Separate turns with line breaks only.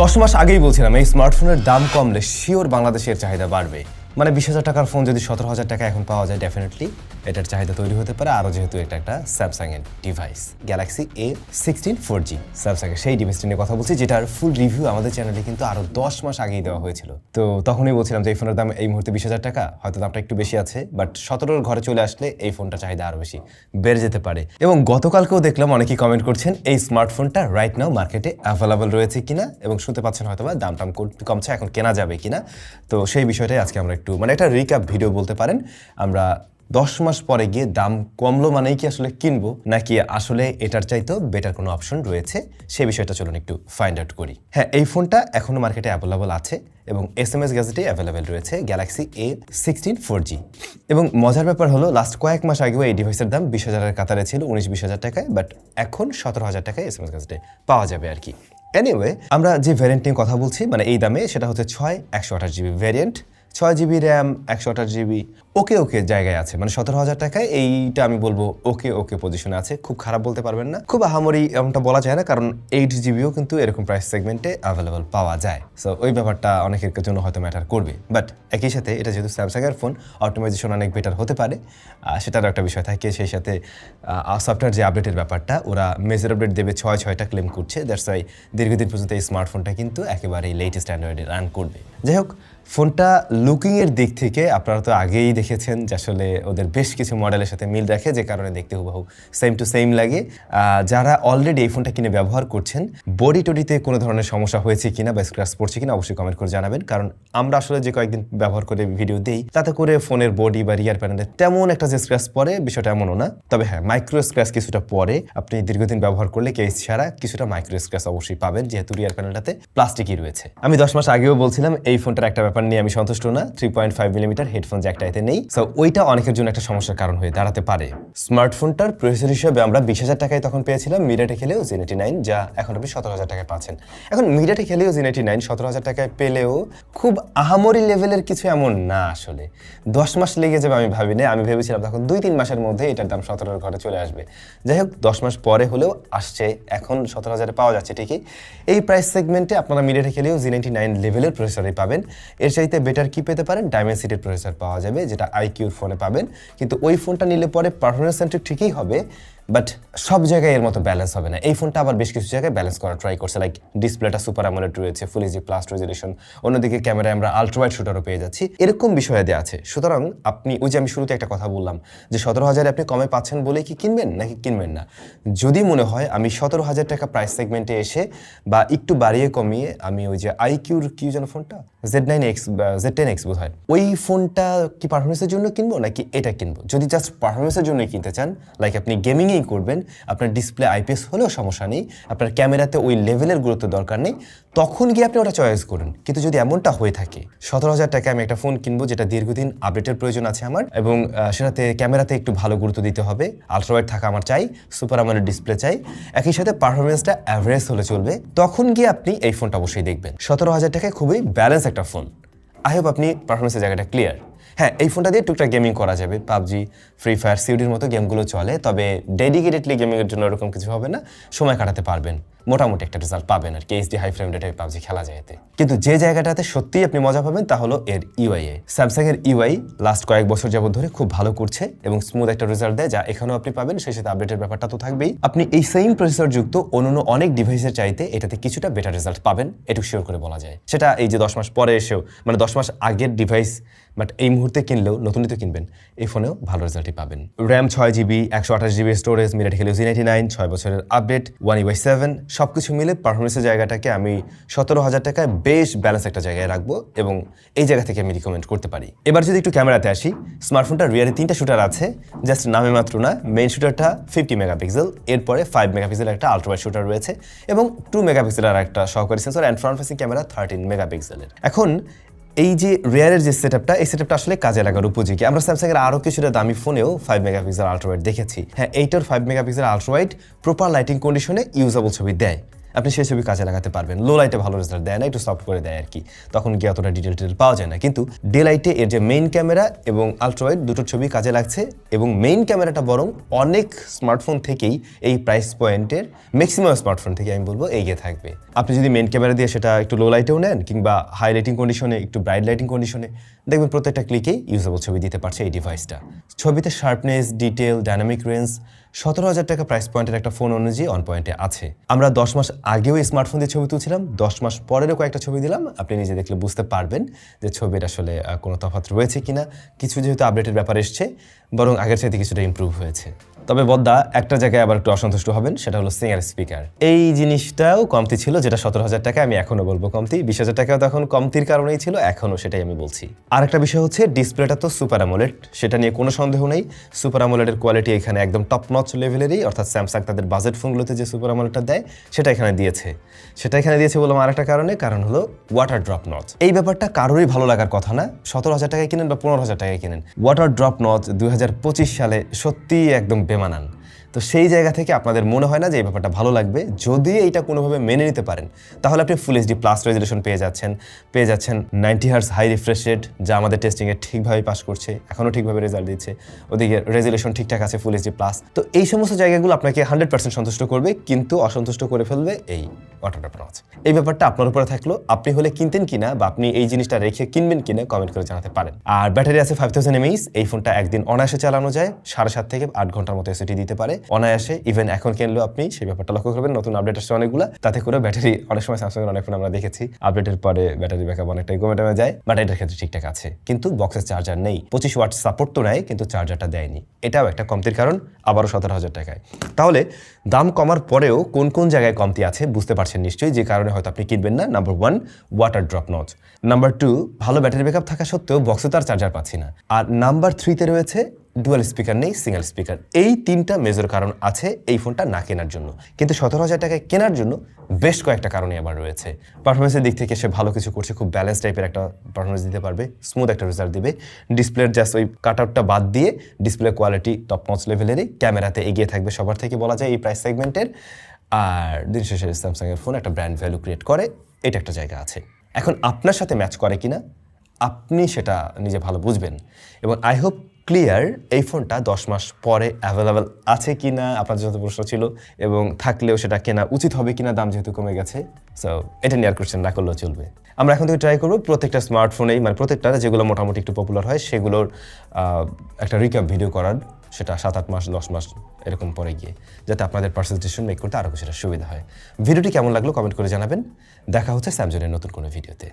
দশ মাস আগেই বলছিলাম, এই স্মার্টফোনের দাম কমলে শিওর বাংলাদেশের চাহিদা বাড়বে। মানে বিশ হাজার টাকার ফোন যদি সতেরো হাজার টাকা এখন পাওয়া যায় ডেফিনেটলি এটার চাহিদা তৈরি হতে পারে। আরও যেহেতু এটা একটা স্যামসাং এর device Galaxy A sixteen four G Samsung এর সেই ডিভাইসটি নিয়ে কথা বলছি, যেটার ফুল রিভিউ আমাদের চ্যানেলে কিন্তু আরও দশ মাস আগেই দেওয়া হয়েছিল। তো তখনই বলছিলাম যে এই ফোনের দাম এই মুহূর্তে বিশ হাজার টাকা, হয়তো দামটা একটু বেশি আছে বাট সতেরোর ঘরে চলে আসলে এই ফোনটা চাহিদা আরও বেশি বেড়ে যেতে পারে। এবং গতকালকেও দেখলাম অনেকেই কমেন্ট করছেন, এই স্মার্টফোনটা রাইট নাও মার্কেটে অ্যাভেলেবল রয়েছে কিনা? এবং শুনতে পাচ্ছেন হয়তো বা দাম টাম কমছে, এখন কেনা যাবে কিনা? তো সেই বিষয়টাই আজকে আমরা একটু মানে একটা রিক্যাপ ভিডিও বলতে পারেন। আমরা দশ মাস পরে গিয়ে দাম কমলো মানেই কি আসলে কিনবো, নাকি আসলে এটার চাইতেও বেটার কোনো অপশন রয়েছে? সেই বিষয়টা চলুন একটু ফাইন্ড আউট করি। হ্যাঁ এই ফোনটা এখনও মার্কেটে অ্যাভেলেবল আছে এবং এস এম এস গ্যাজেটে অ্যাভেলেবেল রয়েছে Galaxy A sixteen four G এবং মজার ব্যাপার হলো লাস্ট কয়েক মাস আগেও এই ডিভাইসের দাম বিশ হাজারের কাতারে ছিল, উনিশ বিশ হাজার টাকায় বাট এখন সতেরো হাজার টাকায় এস এম এস গ্যাজেটে পাওয়া যাবে আর কি। এনিওয়ে আমরা যে ভ্যারিয়েন্ট নিয়ে কথা বলছি মানে এই দামে, সেটা হচ্ছে ছয় একশো আঠাশ জিবি ভ্যারিয়েন্ট ছয় জিবি র্যাম একশো আঠাশ জিবি ওকে ওকে জায়গায় আছে। মানে সতেরো হাজার টাকায় এইটা আমি বলব ওকে ওকে পজিশনে আছে। খুব খারাপ বলতে পারবেন না। খুব আহামরি এমনটা বলা যায় না, কারণ এইট জিবিও কিন্তু এরকম প্রাইস সেগমেন্টে অ্যাভেলেবল পাওয়া যায়। সো ওই ব্যাপারটা অনেকের জন্য হয়তো ম্যাটার করবে। বাট একই সাথে এটা যেহেতু স্যামসাংয়ের ফোন অটোমাইজেশন অনেক বেটার হতে পারে। সেটারও একটা বিষয় থাকে, সেই সাথে সফটওয়্যার যে আপডেটের ব্যাপারটা, ওরা মেজর আপডেট দেবে ছয়, ছয়টা ক্লেম করছে। দ্যাটস ওয়াই দীর্ঘদিন পর্যন্ত এই স্মার্টফোনটা কিন্তু একেবারেই লেটেস্ট অ্যান্ড্রয়েডে রান করবে। যাই হোক ফোনটা লুকিংয়ের দিক থেকে আপনারা তো আগেই দেখেছেন যে আসলে ওদের বেশ কিছু মডেলের সাথে মিল রাখে, যে কারণে দেখতে হুবহু সেম টু সেম লাগে। যারা অলরেডি এই ফোনটা কিনে ব্যবহার করছেন বডি টডিতে কোনো ধরনের সমস্যা হয়েছে কিনা বা স্ক্র্যাচ পড়ছে কিনা অবশ্যই কমেন্ট করে জানাবেন। কারণ আমরা আসলে যে কয়েকদিন ব্যবহার করে ভিডিও দিই, তাতে করে ফোনের বডি বা রিয়ার প্যানেলে তেমন একটা যে স্ক্র্যাচ পড়ে বিষয়টা এমনও না। তবে হ্যাঁ মাইক্রো স্ক্র্যাচ কিছুটা পরে আপনি দীর্ঘদিন ব্যবহার করলে কেস ছাড়া কিছুটা মাইক্রো স্ক্র্যাচ অবশ্যই পাবেন, যেহেতু রিয়ার প্যানেলটাতে প্লাস্টিকই রয়েছে। আমি দশ মাস আগেও বলছিলাম, এই ফোনটার একটা ব্যাপার নিয়ে আমি সন্তুষ্ট না। Three point five millimetre headphone জ্যাকটা এতে নেই। সো ওইটা অনেকের জন্য একটা সমস্যার কারণ হয়ে দাঁড়াতে পারে। স্মার্টফোনটার প্রসেসর হিসেবে আমরা বিশ হাজার টাকায় তখন পেয়েছিলাম মিরাটে খেলেও জেনেটি নাইন যা এখন আপনি সতেরো হাজার টাকায় পাচ্ছেন। এখন মিরাটে খেলেও জেনেটি নাইন সতেরো হাজার টাকায় পেলেও খুব আহামরি লেভেলের কিছু এমন না আসলে। দশ মাস লেগে যাবে আমি ভাবি না আমি ভেবেছিলাম তখন দুই তিন মাসের মধ্যে এটার দাম সতেরোর ঘরে চলে আসবে। যাই হোক, দশ মাস পরে হলেও আসছে। এখন সতেরো হাজারে পাওয়া যাচ্ছে ঠিকই। এই প্রাইস সেগমেন্টে আপনারা মিডিয়াটে খেলেও জি নাইনটি নাইন লেভেলের প্রসেসরই পাবেন। এর চাইতে বেটার কি পেতে পারেন? ডায়মেন্সিটির প্রসেসর পাওয়া যাবে, যেটা আইকিউর ফোনে পাবেন। কিন্তু ওই ফোনটা নিলে পরে পারফরমেন্স সেন্ট্রিক ঠিকই হবে বাট সব জায়গায় এর মতো ব্যালেন্স হবে না। এই ফোনটা আবার বেশ কিছু জায়গায় ব্যালেন্স করা ট্রাই করছে লাইক ডিসপ্লেটা সুপার অ্যামোলেড রয়েছে ফুল এইচডি প্লাস রেজলিউশন অন্যদিকে ক্যামেরায় আমরা আলট্রাওয়াইড শুটারও পেয়ে যাচ্ছি। এরকম বিষয়ে দেওয়া আছে। সুতরাং আপনি ওই যে আমি শুরুতে একটা কথা বললাম, যে সতেরো হাজারে আপনি কমে পাচ্ছেন বলে কি কিনবেন, নাকি কিনবেন না? যদি মনে হয় আমি সতেরো হাজার টাকা প্রাইস সেগমেন্টে এসে বা একটু বাড়িয়ে কমিয়ে আমি ওই যে আইকিউর কি যেন ফোনটা? Z nine X Z ten X বোধ হয় ওই ফোনটা কি পারফরমেন্সের জন্য কিনবো নাকি এটা কিনবো? যদি জাস্ট পারফরমেন্সের জন্যই কিনতে চান লাইক আপনি গেমিংই করবেন, আপনার ডিসপ্লে আইপিএস হলেও সমস্যা নেই, আপনার ক্যামেরাতে ওই লেভেলের গুরুত্ব দরকার নেই, তখন গিয়ে আপনি ওটা চয়েস করুন। কিন্তু যদি এমনটা হয়ে থাকে, সতেরো হাজার টাকায় আমি একটা ফোন কিনবো যেটা দীর্ঘদিন আপডেটের প্রয়োজন আছে আমার, এবং সেটাতে ক্যামেরাতে একটু ভালো গুরুত্ব দিতে হবে আলট্রাওয়াইড থাকা আমার চাই সুপার আমাদের ডিসপ্লে চাই, একই সাথে পারফরমেন্সটা অ্যাভারেজ হলে চলবে, তখন গিয়ে আপনি এই ফোনটা অবশ্যই দেখবেন। সতেরো হাজার টাকায় খুবই ব্যালেন্স একটা ফোন। আই হোপ আপনি পারফরমেন্সের জায়গাটা ক্লিয়ার হ্যাঁ এই ফোনটা দিয়ে টুকটাক গেমিং করা যাবে। পাবজি ফ্রি ফায়ার সিউডির মতো গেমগুলো চলে, তবে ডেডিকেটেডলি গেমিংয়ের জন্য এরকম কিছু হবে না। সময় কাটাতে পারবেন। মোটামুটি একটা রেজাল্ট পাবেন আর কি। এইচডি হাই ফ্রেম রেটে পাবজি খেলা যায় এতে। কিন্তু যে জায়গাটাতে সত্যিই আপনি মজা পাবেন, তা হলো এর ইউআই এ স্যামসাং এর ইউআই লাস্ট কয়েক বছর যাবত ধরে খুব ভালো করছে এবং স্মুথ একটা রেজাল্ট দেয়, যা এখানেও আপনি পাবেন। সেই সাথে আপডেটের ব্যাপারটা তো থাকবেই। আপনি এই সেম প্রসেসর যুক্ত অন্যান্য অনেক ডিভাইসের চাইতে এটাতে কিছুটা বেটার রেজাল্ট পাবেন, এটুকু শিওর করে বলা যায়। সেটা এই যে দশ মাস পরে এসেও মানে দশ মাস আগের ডিভাইস বাট এই মুহূর্তে কিনলেও, নতুনই তো কিনবেন, এই ফোনেও ভালো রেজাল্টই পাবেন। র্যাম ছয় জিবি একশো আঠাশ জিবি স্টোরেজ মিরাট হেলিও জি নাইনটি নাইন ছয় বছরের আপডেট ওয়ান ইউআই সেভেন সব কিছু মিলে পারফরমেন্সের জায়গাটাকে আমি সতেরো হাজার টাকায় বেশ ব্যালেন্স একটা জায়গায় রাখব এবং এই জায়গা থেকে আমি রিকমেন্ড করতে পারি। এবার যদি একটু ক্যামেরাতে আসি স্মার্টফোনটা রিয়ারে তিনটা শুটার আছে জাস্ট নামে মাত্র না মেইন শুটারটা ফিফটি মেগাপিক্সেল এরপরে ফাইভ মেগাপিক্সেল একটা আলট্রাওয়াইড শুটার রয়েছে এবং টু মেগাপিক্সেলের একটা সহকারী sensor and front facing camera thirteen মেগাপিক্সেলের এখন এই যে রেয়ারের যে সেট আপটা এই সেট আপটা আসলে কাজে লাগার উপযোগী। আমরা স্যামসাংয়ের আরও আরও কিছুটা দামি ফোনেও ফাইভ মেগাপিক্সেল আলট্রাওয়াইড দেখেছি। হ্যাঁ এইটার five megapixel ultrawide proper lighting কন্ডিশনে ইউজেবল ছবি দেয়। আপনি সেই ছবি কাজে লাগাতে পারবেন। লো লাইটে ভালো রেজাল্ট দেয় না, একটু সফট করে দেয় আর কি। তখন গিয়ে অতটা ডিটেল টিটেল পাওয়া যায় না। কিন্তু ডে লাইটে এর যে মেইন ক্যামেরা এবং আলট্রাওয়াইড দুটো ছবি কাজে লাগছে এবং মেইন ক্যামেরাটা বরং অনেক স্মার্টফোন থেকেই এই প্রাইস পয়েন্টের ম্যাক্সিমাম স্মার্টফোন থেকে আমি বলব এগিয়ে থাকবে। আপনি যদি মেইন ক্যামেরা দিয়ে সেটা একটু লো লাইটেও নেন কিংবা হাই লাইটিং কন্ডিশনে একটু ব্রাইট লাইটিং কন্ডিশনে দেখবেন প্রত্যেকটা ক্লিকেই ইউজেবল ছবি দিতে পারছে এই ডিভাইসটা ছবিতে শার্পনেস ডিটেল ডাইনামিক রেঞ্জ সতেরো হাজার টাকা প্রাইস পয়েন্টের একটা ফোন অনুযায়ী অন পয়েন্টে আছে। আমরা দশ মাস আগেও এই স্মার্টফোন দিয়ে ছবি তুলছিলাম, দশ মাস পরেরও কয়েকটা ছবি দিলাম। আপনি নিজে দেখলে বুঝতে পারবেন যে ছবির আসলে কোনো তফাৎ রয়েছে কিনা। কিছু যেহেতু আপডেটের ব্যাপার এসছে, বরং আগের চাইতে কিছুটা ইম্প্রুভ হয়েছে। তবে বদ্দা একটা জায়গায় আবার একটু অসন্তুষ্ট হবেন, সেটা হলো সিঙ্গার স্পিকার এই জিনিসটাও কমতি ছিল, যেটা সতেরো হাজার টাকা আমি এখনও বলব কমতি। বিশ হাজার টাকাও তখন কমতির কারণেই ছিল, এখনও সেটাই আমি বলছি। আর একটা বিষয় হচ্ছে ডিসপ্লেটা তো সুপার আমোলেড সেটা নিয়ে কোনো সন্দেহ নেই। সুপার আমোলেডের কোয়ালিটি এখানে একদম টপ নচ লেভেলেরই অর্থাৎ স্যামসাং তাদের বাজেট ফোনগুলোতে যে সুপার আমোলেডটা দেয়, সেটা এখানে দিয়েছে। সেটা এখানে দিয়েছে বললাম আরেকটা কারণে, কারণ হলো ওয়াটার ড্রপ নচ এই ব্যাপারটা কারোরই ভালো লাগার কথা না। সতেরো হাজার টাকায় কিনেন বা পনেরো হাজার টাকায় কিনেন। ওয়াটার ড্রপ নচ দুই হাজার পঁচিশ সালে সত্যিই একদম 배만한 তো সেই জায়গা থেকে আপনাদের মনে হয় না যে এই ব্যাপারটা ভালো লাগবে? যদি এইটা কোনোভাবে মেনে নিতে পারেন, তাহলে আপনি ফুল এইচডি প্লাস রেজলিউশন পেয়ে যাচ্ছেন। পেয়ে যাচ্ছেন ninety hertz high refresh rate যা আমাদের টেস্টিংয়ে ঠিকভাবে পাস করছে, এখনও ঠিকভাবে রেজাল্ট দিচ্ছে। ওদিকে রেজলিউশন ঠিকঠাক আছে ফুল এইচডি প্লাস তো এই সমস্ত জায়গাগুলো আপনাকে হান্ড্রেড পার্সেন্ট সন্তুষ্ট করবে, কিন্তু অসন্তুষ্ট করে ফেলবে এই ওয়াটার নচ এই ব্যাপারটা আপনার উপরে থাকল, আপনি হলে কিনতেন কিনা বা আপনি এই জিনিসটা রেখে কিনবেন কিনা কমেন্ট করে জানাতে পারেন। আর ব্যাটারি আছে ফাইভ থাউজেন্ড এমএইচ এই ফোনটা একদিন অনায়াসে চালানো যায়, সাড়ে সাত থেকে আট ঘণ্টার মতো এসিটি দিতে পারে। অনায়াসে ইভেন এখন কিনলেও আপনি সেই ব্যাপারটা লক্ষ্য করবেন। নতুন আপডেট আসছে অনেকগুলো। তাতে করে ব্যাটারি অনেক সময় স্যামসাং অনেক ফোন আমরা দেখেছি। আপডেটের পরে ব্যাটারি ব্যাকআপ অনেকটাই কমে টমে যায় বাট এটার ক্ষেত্রে ঠিকঠাক আছে। কিন্তু বক্সের চার্জার নেই। পঁচিশ ওয়াট সাপোর্ট তো নেয় কিন্তু চার্জারটা দেয়নি। এটাও একটা কমতির কারণ, আবারও সতেরো হাজার টাকায়। তাহলে দাম কমার পরেও কোন কোন জায়গায় কমতি আছে বুঝতে পারছেন নিশ্চয়ই। যে কারণে হয়তো আপনি কিনবেন না। Number one water drop notch number two ভালো ব্যাটারি ব্যাকআপ থাকা সত্ত্বেও বক্সে তার চার্জার পাচ্ছি না। আর নাম্বার থ্রিতে রয়েছে ডুয়াল স্পিকার নেই সিঙ্গেল স্পিকার এই তিনটা মেজর কারণ আছে এই ফোনটা না কেনার জন্য। কিন্তু সতেরো হাজার টাকায় কেনার জন্য বেশ কয়েকটা কারণই আবার রয়েছে। পারফরমেন্সের দিক থেকে সে ভালো কিছু করছে, খুব ব্যালেন্স টাইপের একটা পারফরমেন্স দিতে পারবে স্মুথ একটা রেজাল্ট দিবে। ডিসপ্লের জাস্ট ওই কাট আউটটা বাদ দিয়ে ডিসপ্লে কোয়ালিটি টপ নচ লেভেলেরই ক্যামেরাতে এগিয়ে থাকবে সবার থেকে বলা যায় এই প্রাইস সেগমেন্টের আর দিন শেষে স্যামসাংয়ের ফোন একটা ব্র্যান্ড ভ্যালু ক্রিয়েট করে, এটা একটা জায়গা আছে। এখন আপনার সাথে ম্যাচ করে কিনা, আপনি সেটা নিজে ভালো বুঝবেন। এবং আই হোপ ক্লিয়ার, এই ফোনটা দশ মাস পরে অ্যাভেলেবেল আছে কি না আপনার যত প্রশ্ন ছিল, এবং থাকলেও সেটা কেনা উচিত হবে কিনা, দাম যেহেতু কমে গেছে সো এটা নিয়ে আর কোশ্চেন না করলেও চলবে। আমরা এখন থেকে ট্রাই করব প্রত্যেকটা স্মার্টফোনেই মানে প্রত্যেকটা যেগুলো মোটামুটি একটু পপুলার হয়, সেগুলোর একটা রিক্যাপ ভিডিও করার, সেটা সাত আট মাস, দশ মাস এরকম পরে গিয়ে, যাতে আপনাদের পার্সেল ডিসিশন মেক করতে আরও কিছুটা সুবিধা হয়। ভিডিওটি কেমন লাগল কমেন্ট করে জানাবেন। দেখা হচ্ছে স্যামসংয়ের নতুন কোনো ভিডিওতে